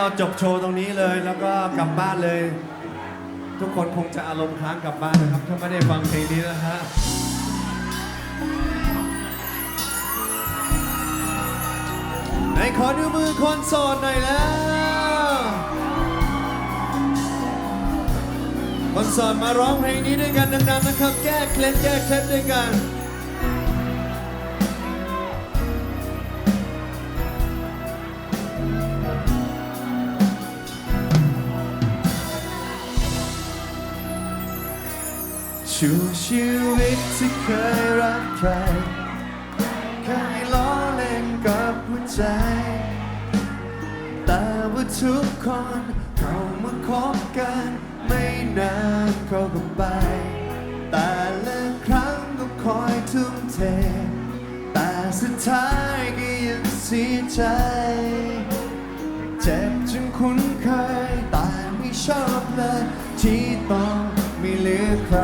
เราจบโชว์ตรงนี้เลยแล้วก็กลับบ้านเลย ทุกคนคงจะอารมณ์ค้างกลับบ้านนะครับ ถ้าไม่ได้ฟังเพลงนี้นะฮะไหนขอดูมือคนโสดหน่อยแล้ว คนโสดมาร้องเพลงนี้ด้วยกันดังๆนะครับ แก้เคล็ดแก้เคล็ดด้วยกัน ชูชีวิตที่เคยรักใครเคยล้อเล่นกับหัวใจ แต่ว่าทุกคนเข้ามาคบกัน ไม่นานเขาก็ไป แต่ละครั้งก็คอยทุ่มเท แต่สุดท้ายก็ยังเสียใจ เจ็บจนคุ้นเคยแต่ไม่ชอบเลยที่ต้องไม่เหลือใคร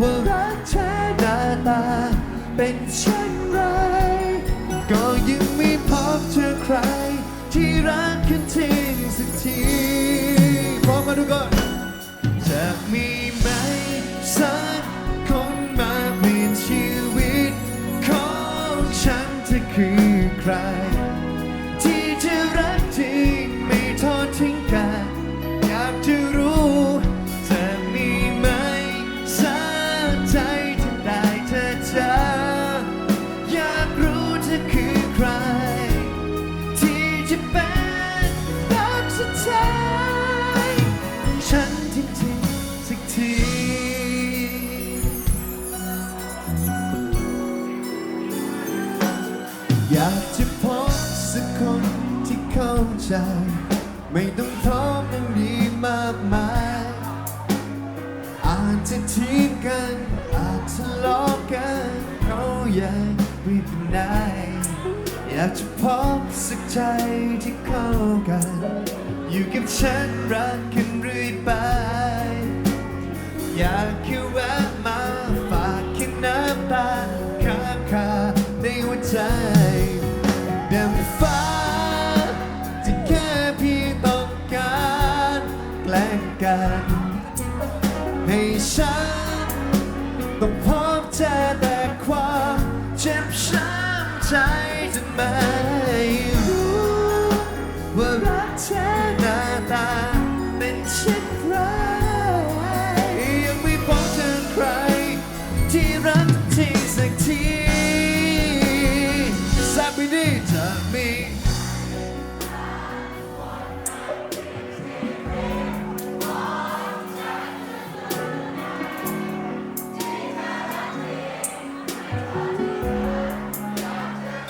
ว่ารักเธอหน้าตา เป็นเช่นไร ก็ยังไม่พบเจอใคร ที่รักกันจริงสักทีพร้อมมาดูกคนากจะพบสักคนที่เข้าใจ ไม่ต้องพร้อมต้องดีมากมายอาจจะทิ้งกันอาจทะเลาะกันเขายังไม่เป็นไรอยากจะพบสักใจที่เข้ากัน อยู่กับฉันรักกันเรื่อยไป อยากแค่แวะมาฝากแค่น้ำตาค้างคาในหัวใจ งกัน ให้ฉันต้องพบเจอแต่ความเจ็บช้ำใจจนไม่รู้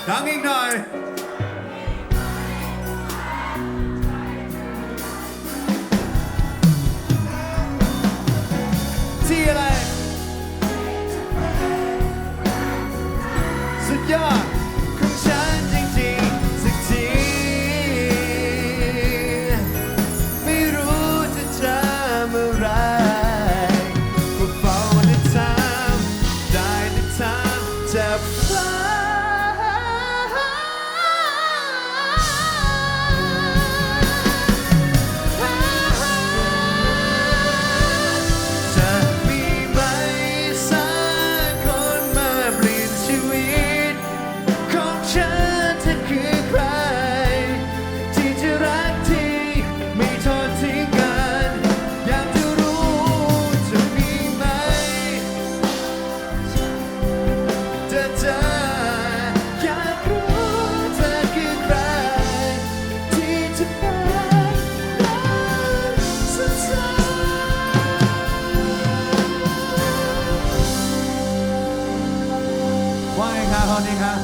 ดังอีกหน่อยที่อะไรสุดยอด ว่าไงครับตอนนี้ครับ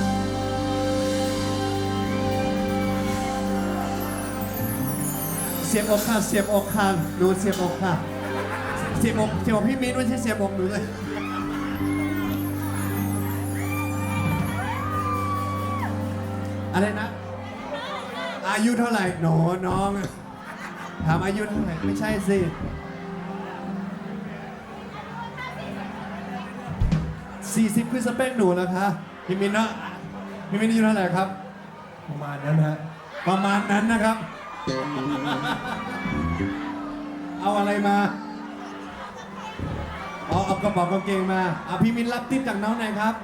เสียบอกค่ะเสียบอกค่ะดูเสียบอกค่ะเสียบอกเสียบอกพี่มิ้นไม่ใช่เสียบอกหนูเลยอะไรนะ อายุเท่าไหร่หนูน้องถามอายุเท่าไหร่ไม่ใช่สิสี่สิบคือสเปคหนูแล้วคะพี่มินนะพี่มินอายุเท่าไหร่ครับ ประมาณนั้นฮะประมาณนั้นนะครับ เอาอะไรมาเอาเอากระเป๋ากางเกงมาเอาพี่มินรับทิปจากน้องหน่อยครับ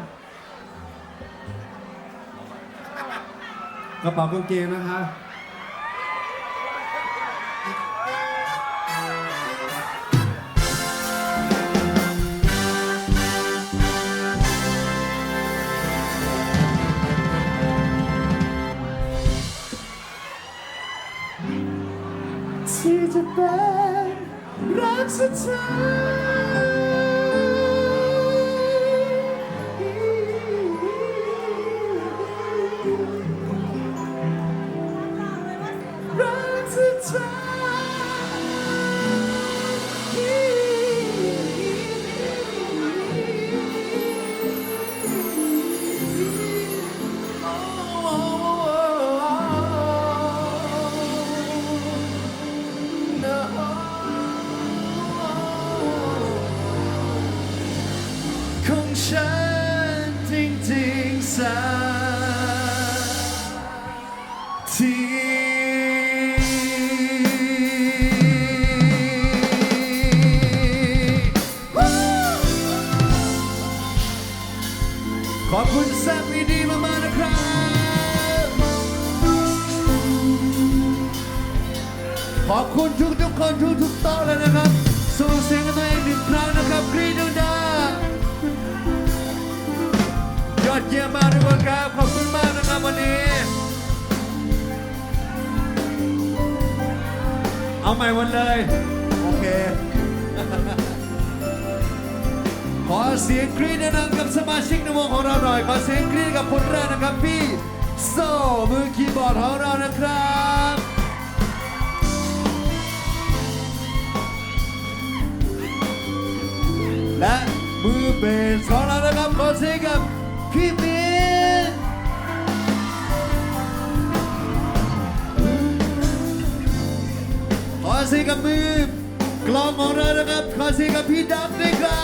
กระเป๋ากางเกงนะคะ ที่จะเป็นรักสุดท้าย นทุกทุกๆโต๊ะเลยนะครับส่งเสียงกันตัวเองหนึ่งครั้งนะครับกรีดดังๆยอดเยี่ยมมากทุกคนครับขอบคุณมากนะครับวันนี้ เอาใหม่วันเลย โอเค ขอเสียงกรี๊ดดังกับสมาชิกในวงของเราหน่อย ขอเสียงกรีดกับคนแรกนะครับพี่โซมือคีย์บอร์ดของเรานะครับ และมือเบสของเรานะครับขอเสียงกับพี่มินขอเสียงกับมือกลองของเรานะครับขอเสียงกับพี่ดับด้วยครั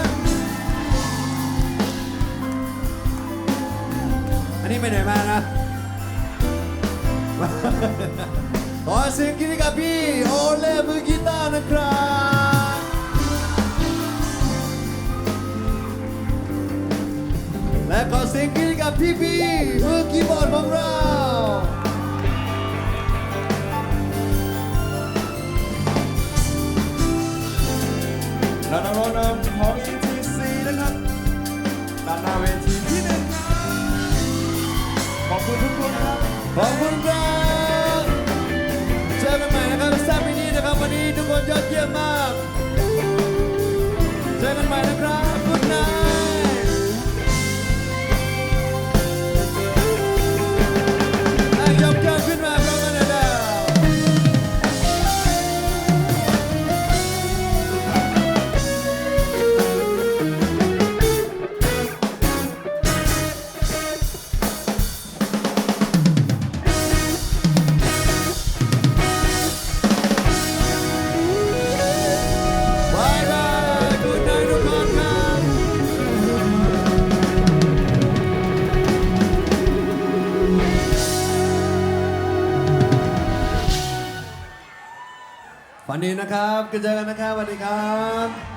บอันนี้ไปไหนมานะขอเสียงกรี๊ดกับพี่โอเล่มือกีตาร์นะครับ และข วันดีนะครับเจอกันนะครับสวัสดีครับ